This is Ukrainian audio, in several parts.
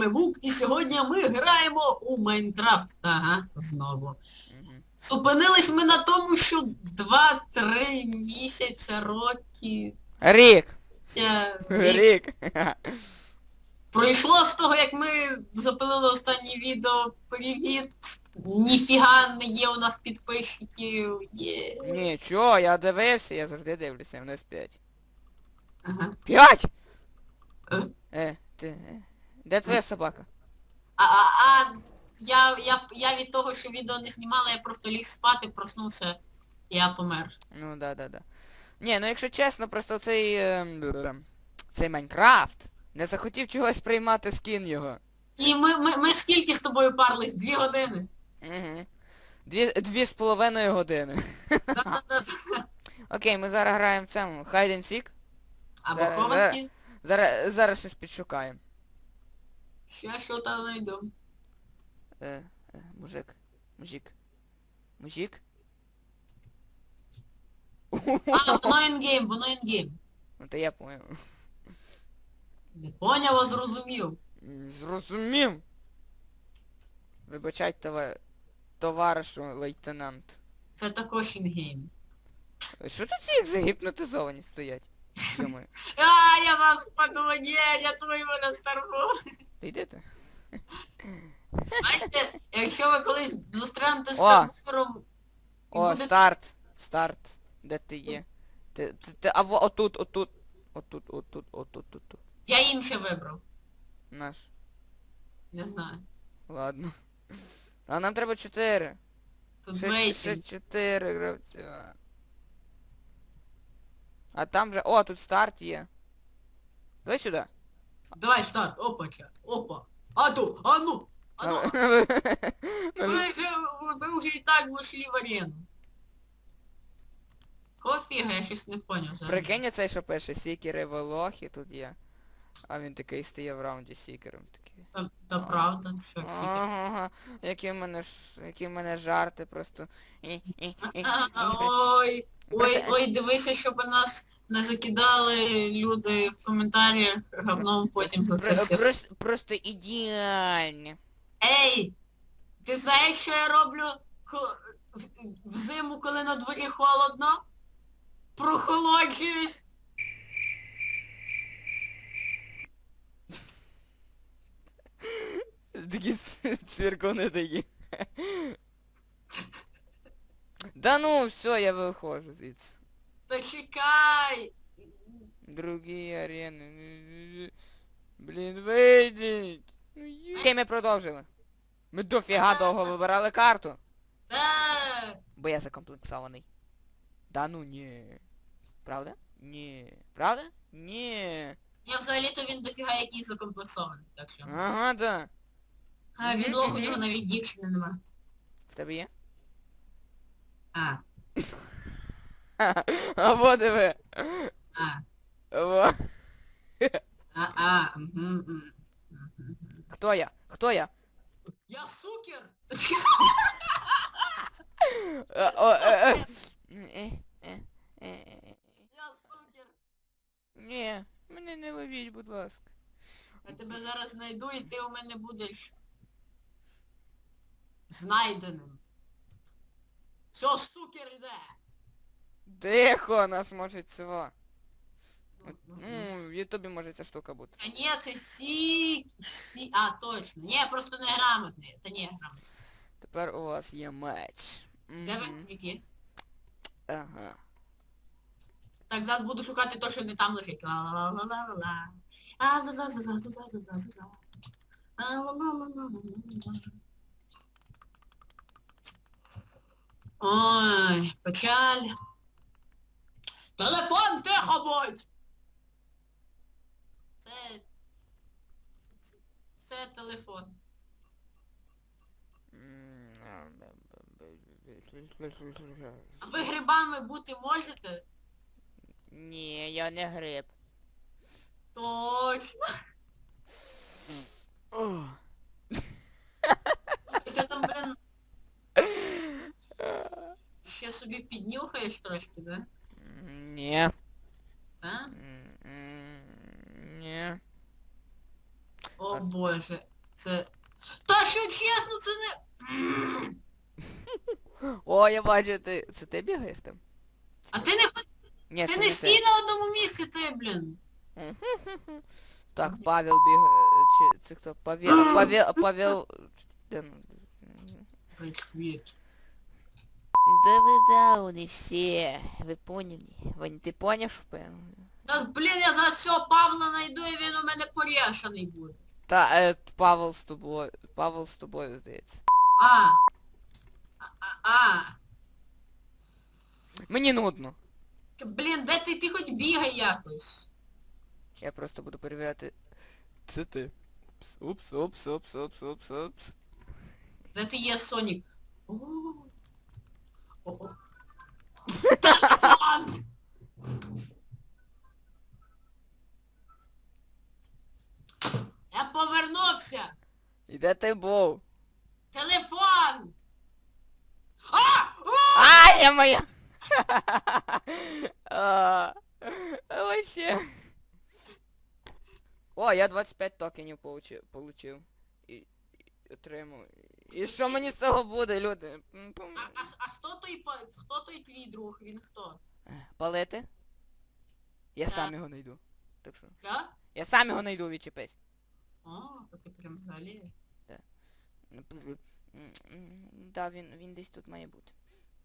вами Вук, і сьогодні ми граємо у Майнкрафт. Ага, знову. Зупинились ми на тому, що 2-3 місяця, роки. Рік! рік Рік! Пройшло з того, як ми запилили останнє відео. Привіт. Ніфіга не є у нас підписчиків. Є. Нічого, я дивився, я завжди дивлюся, в нас 5. Ага. 5! Е? Е, ти. е, Де твоя собака? А, а, а я, я, я від того, що відео не знімала, я просто ліг спати, проснувся, я помер. Ну да, да, да. Ні, ну якщо чесно, просто цей. бл- цей Майнкрафт не захотів чогось приймати скін його. І ми, ми, ми скільки з тобою парлись? Дві години. Угу. Дві, дві з половиною години. Да-да-да. Окей, ми зараз граємо в цьому. Hide and Seek. Або Е, хованки. Зараз, зараз щось підшукаємо. Ще що там знайду. Е, е, мужик. Мужик. Мужик. А, воно інгейм, воно інгейм. Ну то я понял. Не поняв, а зрозумів. Зрозумів. Вибачайте, това... товаришу лейтенант. Це також інгейм. Що тут всі як загіпнотизовані стоять? Думаю. А, я вас ні, я твою мене старбу. Йдете? Бачите, якщо ви колись зустрінете з О! О, старт. Старт. Де ти є? Ти, ти, ти, а во, отут, отут. Отут, отут, отут, отут. я інше вибрав. Наш. Не знаю. Ладно. А нам треба чотири. Тут Ще, ще чотири гравця. А там же... О, тут старт є. Давай сюди. Давай, старт, опа, чат, опа. А ту, а ну, а ну. Ви вже, ви вже і так вийшли в арену. Кофіга, я щось не поняв зараз. Прикинь цей, що пише сікери волохи тут є. А він такий стає в раунді сікером такий. Та, та правда, що всі. Ага, які в мене ж, які в мене жарти просто. І, і, і, і, Ой, ой, ой, дивися, щоб у нас не закидали люди в коментарях говном потім за це все. Просто, просто ідеальні. Ей! Ти знаєш, що я роблю ко- в- взиму, коли на дворі холодно? Прохолоджуюсь. Такі цвіркуни такі. Да ну, все, я виходжу звідси. Та чекай! Другі арени. Блін, вийдіть. Ну. Окей, ми продовжили. Ми дофіга довго вибирали карту. Та! Бо я закомплексований. Да ну ні. Правда? Ні. Правда? Ні. Я взагалі-то він дофіга який закомплексований, так що. Ага, да. А відлог у нього навіть дівчини нема. В тебе є? А, А во диви. а, Во. а, а, мгм. Хто я? Хто я? Я сукер! Е, о, е, е. Е, е, е, е. Я сукер! Ні, мене не ловіть, будь ласка. Я тебе зараз знайду і ти у мене будеш знайденим. Все, сукер іде! Тихо, нас може цього. Ну, ну, Ну, в Ютубі може ця штука бути. Та ні, це сі... сі... А, точно. Ні, просто неграмотний. Та ні, грамотний. Тепер у вас є меч. Де ви? Мгм. Ага. Так, зараз буду шукати то, що не там лежить. Ла-ла-ла-ла-ла. А-ла-ла-ла-ла-ла-ла-ла. А-ла-ла-ла-ла-ла-ла. Ой, печаль. Телефон тихо будь! Це... це- телефон. А ви грибами бути можете? Ні, я не гриб. Точно. Ти там, блин, ще собі піднюхаєш трошки, да? Ні. А? М, О А- боже, це... Та що чесно, це не... О, я бачу, ти. Це ти бігаєш там? А ти не хоч- Ні, ти не не стій ти. на одному місці, ти, блін. Так, Павел бігає. Чи це хто? Павел. Павел. Павел. Де ну? Привіт. Да вы дауны все. Вы поняли? Вань, ти поняв, що певно? Та, блін, я зараз всього Павла найду і він у мене порішаний буде. Та, е, Павел з тобою. Павел з тобою, здається. А. А, а, а. Мені нудно. Блін, де ти, ти хоч бігай якось. Я просто буду перевіряти. Це ти. Упс, упс, упс, упс, упс, упс. Де ти є, Сонік? О. Я повернувся! І де ти був? Телефон! А! А, я моя! А, Вообще. О, я 25 токенів получив. получив. І, і отримав. І що мені з цього буде, люди? А, а, а хто той па- хто той твій друг? Він хто? Палити? Я Так. сам його найду. Так що. Що? Я сам його найду, відчепись. О, то ти прям взагалі. Ну, м, м, Да, він, він десь тут має бути.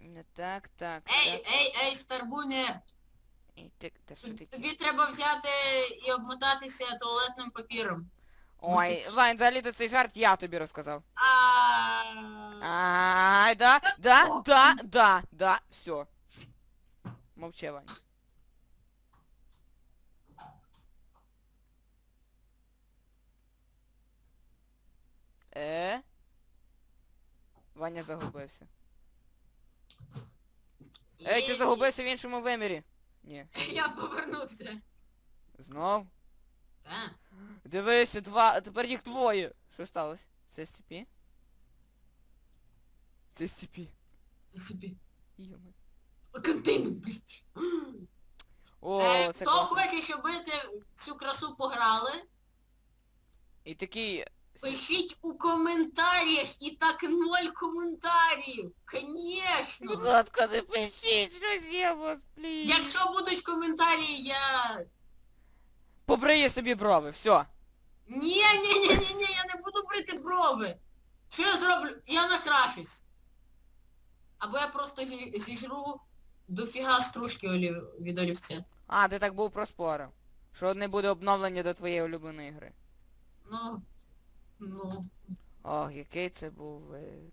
Е, Так, так, Ей, так. ей, ей, старбумер! І ти, та що таке? Тобі треба взяти і обмотатися туалетним папіром. Ой, Вань, взагалі-то цей жарт я тобі розказав. А. Ай, да, да, да, да, да, все. Мовчи, Вань. Е? Ваня загубився. Ей, ти загубився в іншому вимірі. Ні. Я повернувся. Знов? Так. Дивися, два, тепер їх двоє. Що сталося? Це SCP? Це SCP. Собі. Йоми. Контейнер, блін. О, Е, це хто класно. хоче, щоб ми це, цю красу пограли, І такий... пишіть у коментарях і так ноль коментарів. Будь Конечно. ласка, не пишіть, щось вас, блін. Якщо будуть коментарі, я... Побриє собі брови, все. Ні, ні, ні, ні, ні, я не буду брити брови. Що я зроблю? Я накрашусь. Або я просто зі- зіжру дофіга стружки олів... від олівця. А, ти так був проспорив. Що не буде обновлення до твоєї улюбленої гри. Ну, ну. Ох, який це був вид.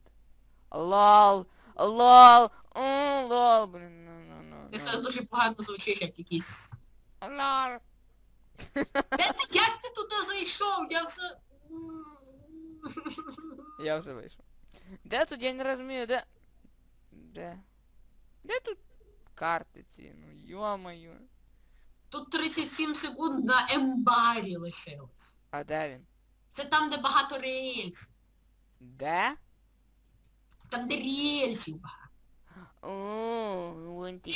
Лол, лол, м, лол, блін, ну, ну, ну. Ти зараз дуже погано звучиш, як якийсь. Лол. Де ти, як ти туди зайшов? Я все... Я вже вийшов. Де тут, я не розумію, де... Де? Де тут карти ці? Ну йо-моє. Тут 37 секунд на ембарі лишилось. А де він? Це там, де багато рельсів. Де? Там, де рельсів багато. О, вон ти.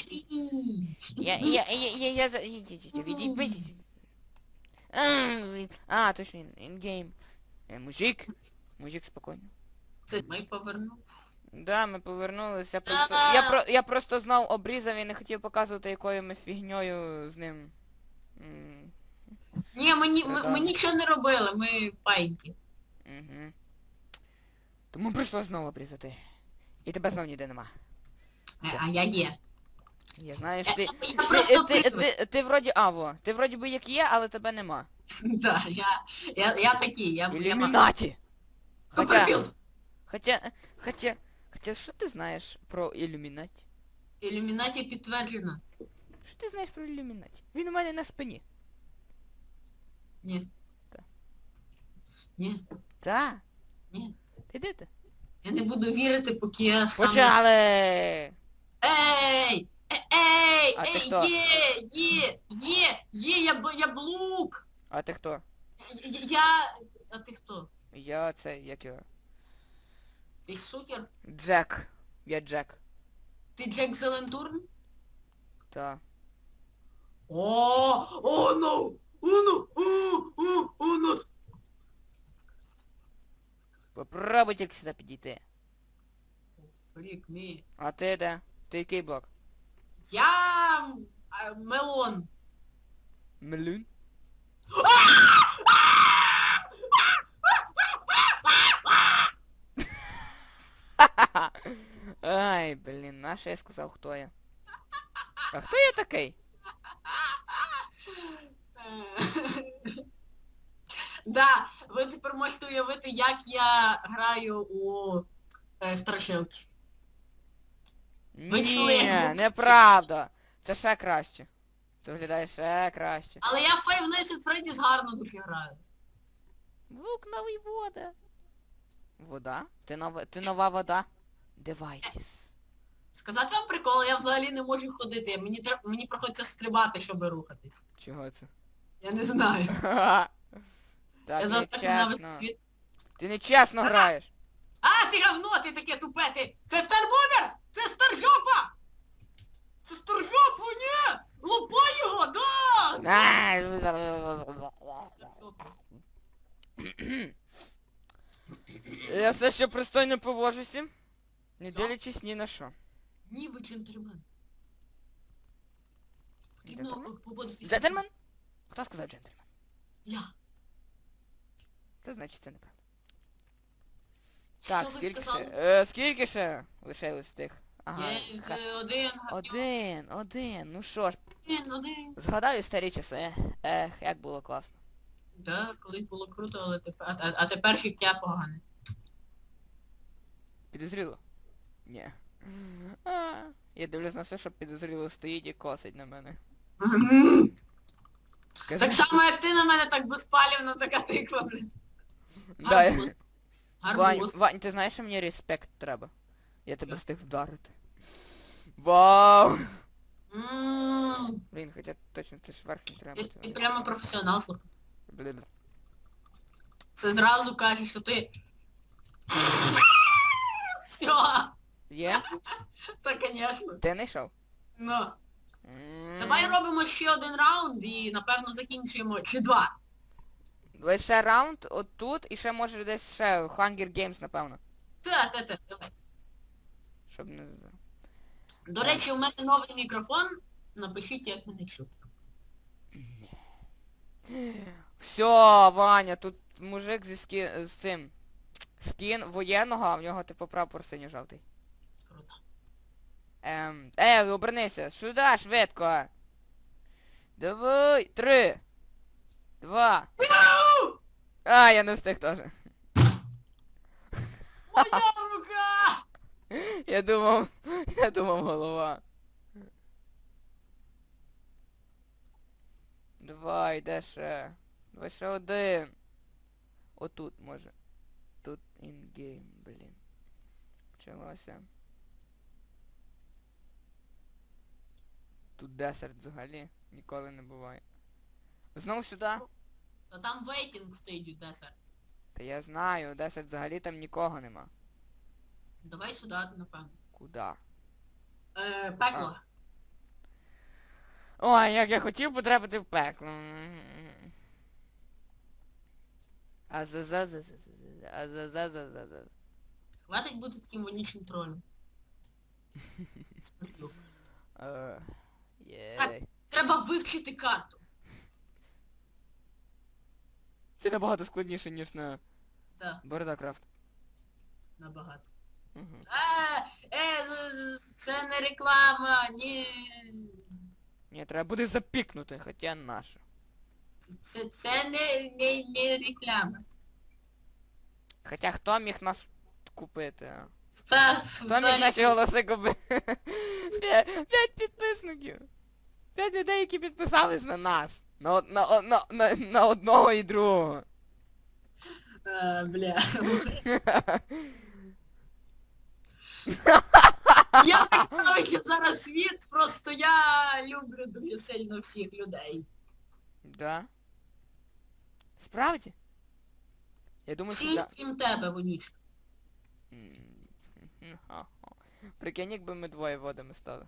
Я, я, я, я, я, за... Відіть, відіть. А, точно, інгейм. Е, Мужик. Мужик, спокійно. Це ми повернулися. Да, ми повернулися. Я просто, я, про, я просто знав обрізав і не хотів показувати, якою ми фігньою з ним. М, Ні, ми, ні- ми, ми нічого не робили, ми пайки. Угу. Тому прийшло знову обрізати. І тебе знов ніде нема. Е, А я є. Я знаю, що ти. я Ти, просто ти, ти, ти, ти вроді, а, во, ти вроді би як є, але тебе нема. Да, я, я, я такий, я, я Ілюмінаті! Хоча, Копперфілд. хоча, хоча, хоча, що ти знаєш про ілюмінаті? Ілюмінаті підтверджено. Що ти знаєш про ілюмінаті? Він у мене на спині. Ні. Та. Ні, Та? ні. Ти де ти? Я не буду вірити, поки я сам... Почали! Ей! Е- Ей! А ти Ей! хто? Є! Є! Є! Є! Я, б- я блук! А ти хто? Я- Я... А ти хто? Я це, як його? Ти сукер? Джек. Я Джек. Ти Джек Зелентурн? Та. О! О, ну! О, ну! О, о, о, ну! Попробуй тільки сюди підійти. Фрік мій. А ти де? Ти який блок? Я мелон. Млюн? Ай, блін, нащо я сказав, хто я? А хто я такий? Да, ви тепер можете уявити, як я граю у е, страшилки. Ви Ні, неправда. Це ще краще. Це виглядає ще краще. Але я Five Nights at Freddy's гарно дуже граю. Звук новий вода. Вода? Ти нова, ти нова вода? Девайтіс. Сказати вам прикол, я взагалі не можу ходити. Мені тр- мені приходиться стрибати, щоб рухатись. Чого це? Я не знаю. Так, я ненавиджу нечесно. світ. Ти нечесно граєш. А, ти говно, ти таке тупе, ти! Це старбумер! Це старжопа! Це старжопа, ні! Лупай його, да! Я все ще пристойно поводжуся, не дивлячись ні на що. Ні, ви джентльмен. Потрібно Джентльмен? поводитися. Джентльмен? Хто сказав джентльмен? Я. То значить це неправда. Так, Що ви скільки сказали? ще? Е, скільки ще лишилось тих? Ага. Один. Один, один. Ну що ж, один, один. згадаю старі часи. Ех, як було класно. Да, колись було круто, але тепер, а, а, а тепер життя погане. Підозріло? Ні. А, я дивлюсь на все, що підозріло стоїть і косить на мене. Кажи. Так само, як ти на мене так безпалівно, така тиква, блін. Да, я- Гарбуз. Вань, Гарбуз. Вань, ти знаєш, що мені респект треба? Я тебе встиг вдарити. Вау! Блін, хоча точно це ж верхній треба. ти, ти прямо професіонал, слухай. Блін. Це зразу каже, що ти... Все, Є? та конечно. Ти не? Ну. М. Давай робимо ще один раунд і напевно закінчуємо. Чи два. Лише раунд отут і ще може десь ще Hunger Games, напевно. Та, та, та, давай. Щоб не... До речі, у мене новий мікрофон. Напишіть, як мене чути. Все, Ваня, тут мужик зі ски... з цим. Скін воєнного, а в нього типу прапор синьо-жовтий. Круто. Ем, е, обернися, сюди, швидко. Давай, три, два. А, я не встиг теж. Моя рука! Я думав, я думав голова. Давай, де ще? Давай ще один. Отут, може. Тут інгейм, блін. Почалося. Тут десерт взагалі ніколи не буває. Знову сюди? Та там вейтінг стоїть у десерт. Та я знаю, десерт взагалі там нікого нема. Давай сюди, напевно. Куда? Е, пекло. Ой, як я хотів потрапити в пекло. А за за за за за за за за за за Хватить бути таким вонючим тролем. Смердюк. Е, Єй. Треба вивчити карту. Це набагато складніше, ніж на Так, Бордакрафт. набагато. Угу. Е, е, це не реклама, ні. Ні, треба буде запікнути, хоча наше. Це, це не, не, не реклама. Хоча хто міг нас купити? а? Хто міг наші голоси купити? П'ять п'ять підписників. П'ять людей, які підписались на нас. На, од- на, о- на, на, на одного і другого. Е, бля. Я ненавиджу зараз світ, просто я люблю дуже сильно всіх людей. Да? Справді? Я думаю, що Всіх, да. крім тебе, вонючка. Прикинь, якби ми двоє водами стали.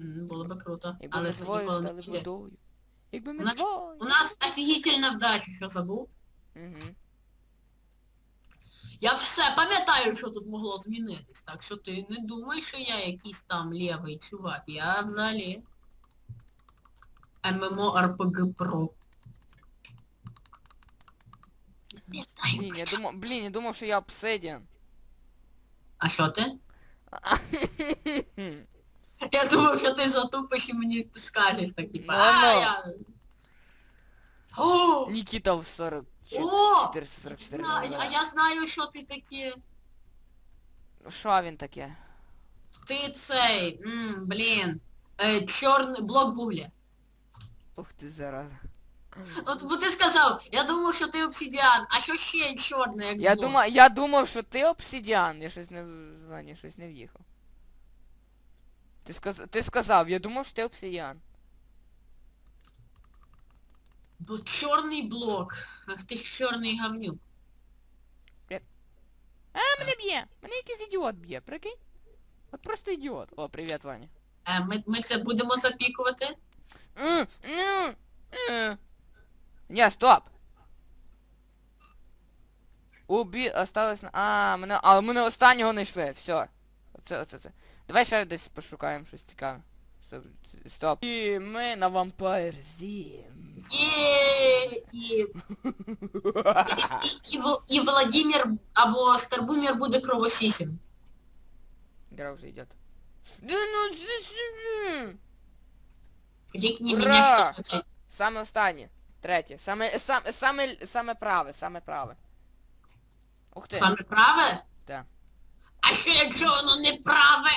М, Було би круто. Якби Але ми це двоє ніколи не стали піде. водою. Якби ми У нас- двоє. У нас офігітельна вдача, що забув. Угу. Я все пам'ятаю, що тут могло змінитись, так що ти не думай, що я якийсь там лівий чувак. Я взагалі MMORPG Pro. Не знаю. Блін, я думав, блін, я думав, що я обсидіан. А що ти? Я думав, що ти затупиш і мені скажеш так, типа, Ну, а ну. я... О! Нікіта в 40... О! 444 На- А я знаю, що ти таке. Що він таке? Ти цей, м, блін, е, чорний блок вугля. Ух ти зараза. От бо ти сказав, я думав, що ти обсидіан, а що ще чорне, як Я блок? думав, я думав, що ти обсидіан. Я щось не в- Ваня, щось не в'їхав. Ти сказ... ти сказав, я думав, що ти обсидіан. Бо чорний блок. Ах ти ж чорний гавнюк. А, мене б'є! Мене якийсь ідіот б'є, прикинь? От просто ідіот. О, привіт, Ваня. Е, ми, ми це будемо запікувати. М, ну, е. Ні, стоп! Убі... Осталось на... А, мене... А, мене останнього не йшли. Все. Оце, оце, це. Давай ще десь пошукаємо щось цікаве. Стоп. І ми на Vampire Zim. І, і, і, Вл- і Владимир або Старбумір буде кровосісім. Игра уже идет. Да ну з- Клікні Ура! мене, що це. Саме останнє. Третє. Саме, саме, саме, саме праве, саме праве. Ух ти. Саме праве? Так. А що якщо воно не праве?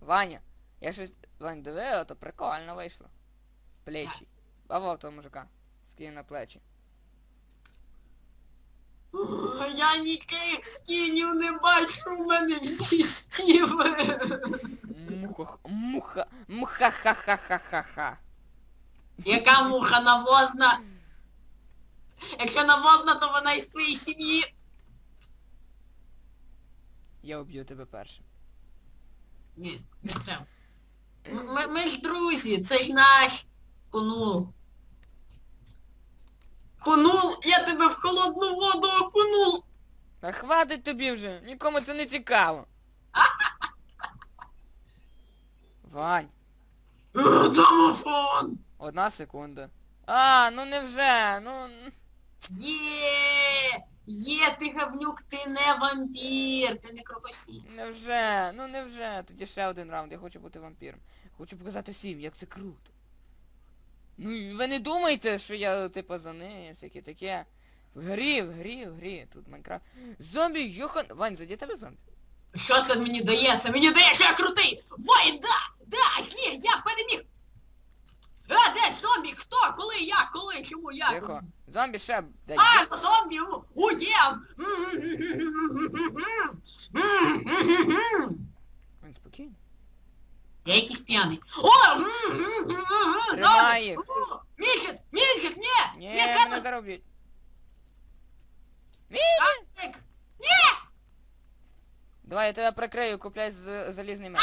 Ваня, я щось... Вань, диви, то прикольно вийшло. Плечі. Баво того мужика. Скинь на плечі. Я ніяких скінів не бачу, у мене всі стіви. Муха, муха, муха-ха-ха-ха-ха-ха. Яка муха навозна? Якщо навозна, то вона із твоєї сім'ї. Я уб'ю тебе першим. Ні, не треба. Ми, ми ж друзі, це ж наш кунул. Кунул, я тебе в холодну воду окунул. Та хватить тобі вже, нікому це не цікаво. Вань, Е, Домофон! одна секунда. А, ну невже, ну... н- Є! Є, ти гавнюк, ти не вампір, ти не крокосіс. Невже, ну невже. Тоді ще один раунд, я хочу бути вампіром. Хочу показати всім, як це круто. Ну ви не думайте, що я типу за неї, всяке таке. В грі, в грі, в грі. Тут Майнкрафт. Зомбі, Йохан. Вань, заді тебе зомбі. Що це мені дає? Це мені дає, що я крутий! Вой, да! Да, є, я переміг! А, де зомбі? Хто? Коли? Як? Коли? Чому? Як? Тихо. Зомбі ще. Де, А, зомбі! У, є! Вань, спокійно. Я якийсь п'яний. О! О, Мічет! Мічет! Ні! Ні, Ні, мене Карлик! зароблять. Карлик! Давай, я тебе прикрию, купляй з- залізний меч.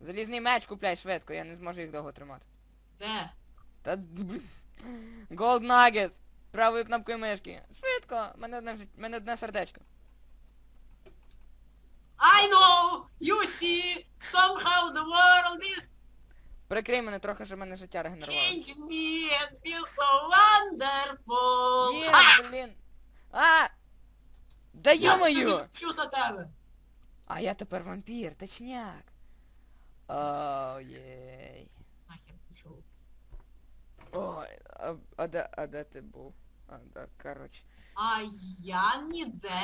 Залізний меч купляй швидко, я не зможу їх довго тримати. Де? Та блін. Gold Nugget. Правою кнопкою мишки. Швидко. Мене одне, жит- мене одне сердечко. I know! You see! Somehow the world is Прикрий мене трохи, щоб мене життя регенерувалося. changing me and feel so wonderful! Є, А! блін. А! Да Я ё-моё! Що за тебе? А я тепер вампір, точняк. О, єй. Нахер пішов. Ой, а, а де, а де ти був? А, да, коротше. А я ніде.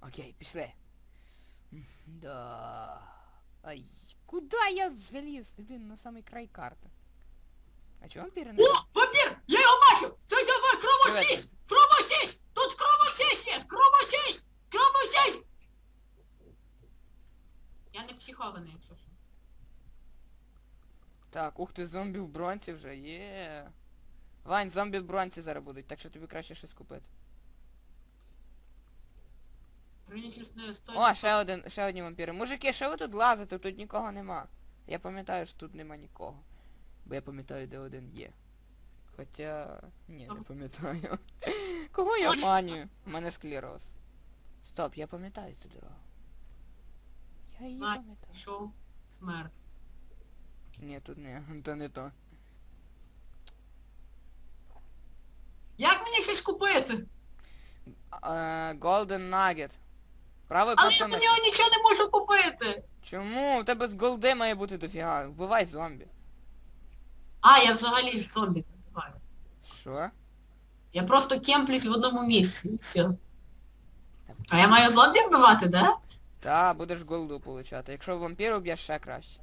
Окей, пішли. М, Да. Ай, куди я заліз? Блін, на самий край карти. А чого вампіри не... О, вампір! Я його бачу! Ти давай, кровосісь! Кровосісь! Тут кровосісь є! Кровосісь! Кровосісь! Я не психований, якщо що. Так, ух ти, зомбі в бронці вже, є. Вань, зомбі в бронці зараз будуть, так що тобі краще щось купити. Принічесна О, ще один, ще одні вампіри. Мужики, що ви тут лазите? Тут нікого нема. Я пам'ятаю, що тут нема нікого. Бо я пам'ятаю, де один є. Хоча... Ні, не пам'ятаю. Кого я обманюю? У мене склероз. Стоп, я пам'ятаю цю дорогу. Я її пам'ятаю. Пішов смерть. Ні, тут не, то не то. Як мені щось купити? Е, Golden Nugget. Правий Але я за на... нього нічого не можу купити. Чому? У тебе з голди має бути дофіга. Вбивай зомбі. А, я взагалі ж зомбі прибиваю. Що? Я просто кемплюсь в одному місці. і Все. А я маю зомбі вбивати, да? Та, будеш голду получати. Якщо вампір уб'єш ще краще.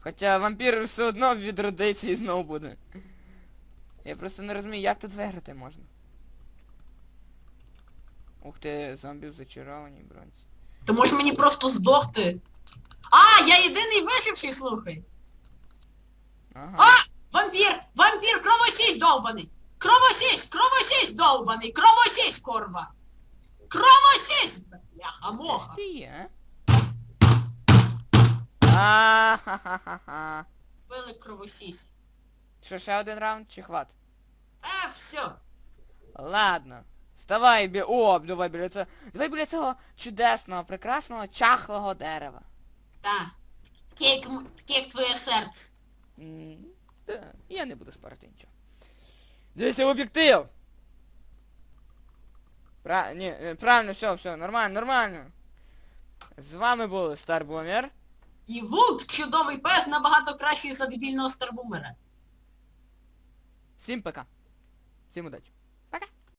Хоча вампір все одно відродиться і знову буде. Я просто не розумію, як тут виграти можна. Ух ти, зомбі в зачарованій бронці. То може мені просто здохти. А, я єдиний виживший, слухай. Ага. Вампір! Вампір! Кровосісь довбаний! Кровосісь! Кровосісь довбаний! Кровосісь, корва! Кровосісь! Бляха, Де ж моха! ти є? а? А-ха-ха-ха-ха. Били кровосісь. Що, ще один раунд чи хват? Е, все. Ладно. Вставай бі... О, давай біля цього. Давай біля цього чудесного, прекрасного, чахлого дерева. Та. Таке як, таке як твоє серце. М, та, Я не буду спорити нічого. Дивися в об'єктив! Пра... Ні, е, правильно, все, все, нормально, нормально. З вами був Старбомер. І вулк, чудовий пес, набагато кращий за дебільного старбумера. Всім пока. Всім удачі.